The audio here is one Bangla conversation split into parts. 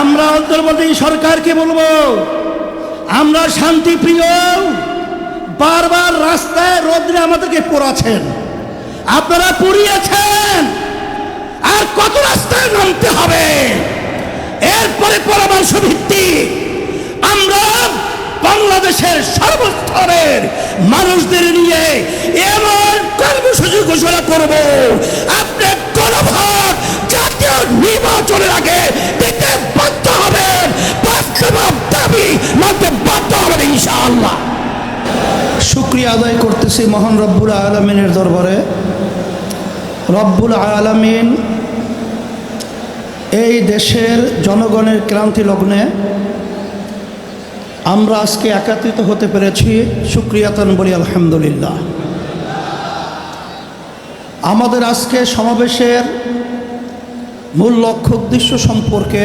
আমরা অন্তর্বর্তী সরকারকে বলব, আমরা শান্তিপ্রিয়, বারবার রাস্তায় রোদ্রে আমাদেরকে পোড়াছেন আপনারা পুড়িয়েছেন, আর কত রাস্তায় নামতে হবে? এরপরে পরামর্শ ভিত্তি আমরা বাংলাদেশের সর্বস্তরের মানুষদের নিয়ে এমন কর্মসূচি ঘোষণা করব। আপনি গণভোট জাতীয় নির্বাচনের আগে আদায় করতেছি মহান রব্বুল আলমিনের দরবারে। রব্বুল আলমিন এই দেশের জনগণের ক্রান্তি লগ্নে আমরা আজকে একাত্রিত হতে পেরেছি। সুক্রিয়াতন বলি আলহামদুলিল্লাহ। আমাদের আজকে সমাবেশের মূল লক্ষ্য, উদ্দেশ্য সম্পর্কে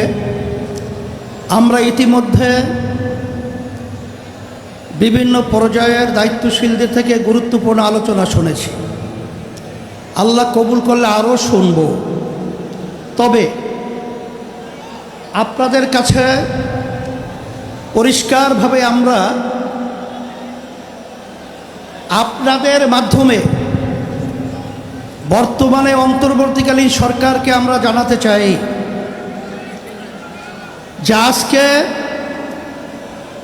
আমরা ইতিমধ্যে বিভিন্ন পর্যায়ের দায়িত্বশীলদের থেকে গুরুত্বপূর্ণ আলোচনা শুনেছি। আল্লাহ কবুল করলে আরও শুনব। তবে আপনাদের কাছে পরিষ্কারভাবে আমরা আপনাদের মাধ্যমে বর্তমানে অন্তর্বর্তীকালীন সরকারকে আমরা জানাতে চাই যে আজকে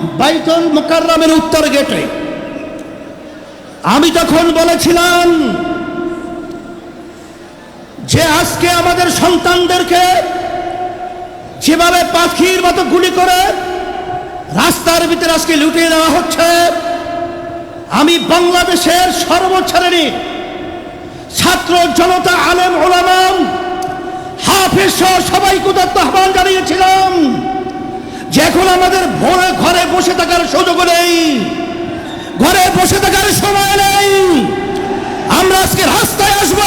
বাইতুল মোকাররমের উত্তর গেটে আমি তখন বলেছিলাম যে আজকে আমাদের সন্তানদেরকে যেভাবে পাখির মতো গুলি করে রাস্তার ভিতরে আজকে লুটিয়ে দেওয়া হচ্ছে, আমি বাংলাদেশের সর্বশ্রেণী ছাত্র জনতা আলেম ওলামাম হাফেজ সবাইকে আহ্বান জানিয়েছিলাম যে এখন আমাদের ভোরে ঘরে বসে থাকার সুযোগ নেই, ঘরে বসে থাকার সময় নেই, আমরা আজকে রাস্তায় আসব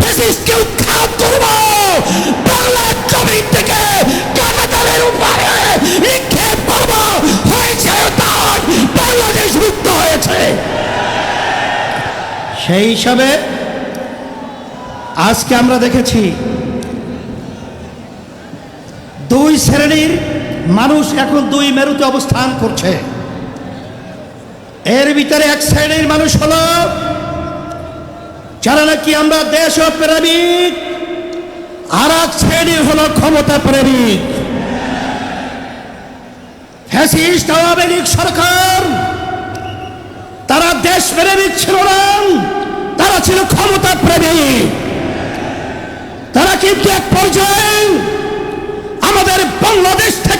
ফ্যাসিস্টকে উৎখাত করব। বাংলার জমিন থেকে কাটাতারের উপরে নিক্ষেপ করব। হয়েছে তাই বাংলাদেশ মুক্ত হয়েছে। সেই হিসাবে আজকে আমরা দেখেছি, দুই শ্রেণির মানুষ এখন দুই মেরুতে অবস্থান করছে। এর ভিতরে এক শ্রেণির মানুষ হল, যারা নাকি আমরা দেশ প্রেমিক, আর এক শ্রেণি হলো ক্ষমতা প্রেমিক। ফ্যাসিস্ট, আওয়ামী সরকার, তারা দেশ প্রেমিক ছিল না, তারা ছিল ক্ষমতা প্রেমিক। তারা কিন্তু এক পর্যায়ে আমাদের বাংলাদেশ থেকে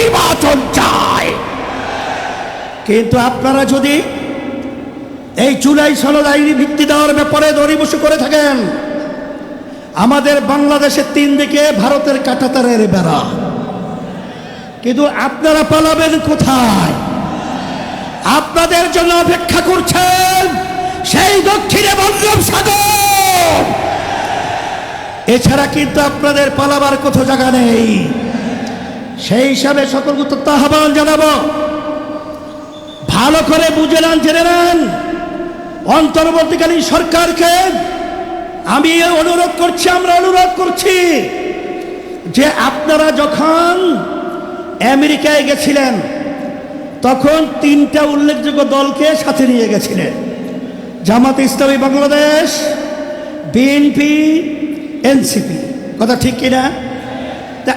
নির্বাচন চায় কিন্তু আপনারা যদি এই জুলাই সনদ আইনি ভিত্তি দেওয়ার ব্যাপারে দড়ি দরিবসু করে থাকেন, আমাদের বাংলাদেশের তিন দিকে ভারতের কাটাতারের বেড়া। কিন্তু আপনারা পালাবেন কোথায়? আপনাদের জন্য অপেক্ষা করছেন সেই দক্ষিণে বঙ্গোপসাগর এছাড়া কিন্তু আপনাদের পালাবার কোথাও জায়গা নেই। সেই হিসাবে সকলকে তো আহ্বান জানাব। ভালো করে বুঝে নেন, জেনে নেন। অন্তর্বর্তীকালীন সরকারকে আমি অনুরোধ করছি, আমরা অনুরোধ করছি যে আপনারা যখন আমেরিকায় গেছিলেন, তখন তিনটা উল্লেখযোগ্য দলকে সাথে নিয়ে গেছিলেন। Jamaat Islami Bangladesh, BNP, NCP. কথা ঠিক কিনা?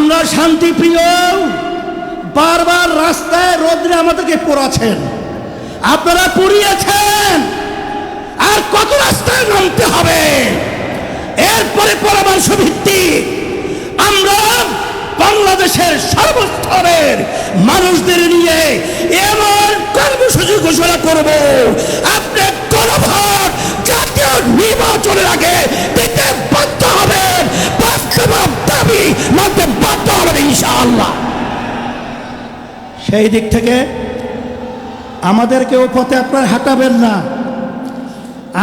আমরা শান্তিপ্রিয়, বারবার রাস্তায় রোদ্রে আমাদেরকে পোড়াছেন আপনারা পুড়িয়েছেন। আর কত রাস্তায় নামতে হবে? এরপরে পরামর্শ ভিত্তিক আমরা বাংলাদেশের সর্বস্তরের মানুষদের নিয়ে এমন কর্মসূচি ঘোষণা করব। আপনি গণভোট জাতীয় নির্বাচনের আগে দাবি মানতে বাধ্য হবেন ইনশাআল্লাহ। সেই দিক থেকে আমাদেরকে ও পথে আপনার হাঁটাবেন না।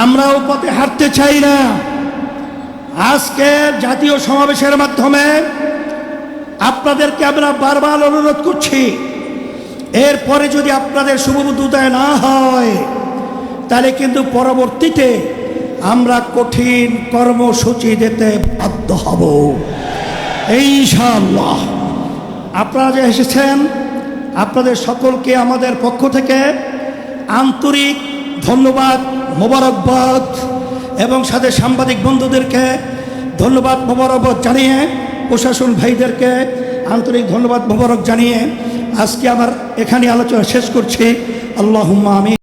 আমরা ও পথে হাঁটতে চাই না। আজকে জাতীয় সমাবেশের মাধ্যমে আপনাদেরকে আমরা বারবার অনুরোধ করছি, এরপরে যদি আপনাদের শুভবুদ্ধতায় না হয়, তাহলে কিন্তু পরবর্তীতে আমরা কঠিন কর্মসূচি দিতে বাধ্য হব। ইনশাআল্লাহ। আপনারা যে এসেছেন, আপনাদের সকলকে আমাদের পক্ষ থেকে আন্তরিক ধন্যবাদ, মোবারকবাদ, এবং সাথে সাংবাদিক বন্ধুদেরকে ধন্যবাদ, মোবারকবাদ জানিয়ে, প্রশাসন ভাইদেরকে আন্তরিক ধন্যবাদ, মোবারক জানিয়ে আজকে আমার এখানে আলোচনা শেষ করছি। আল্লাহ আমি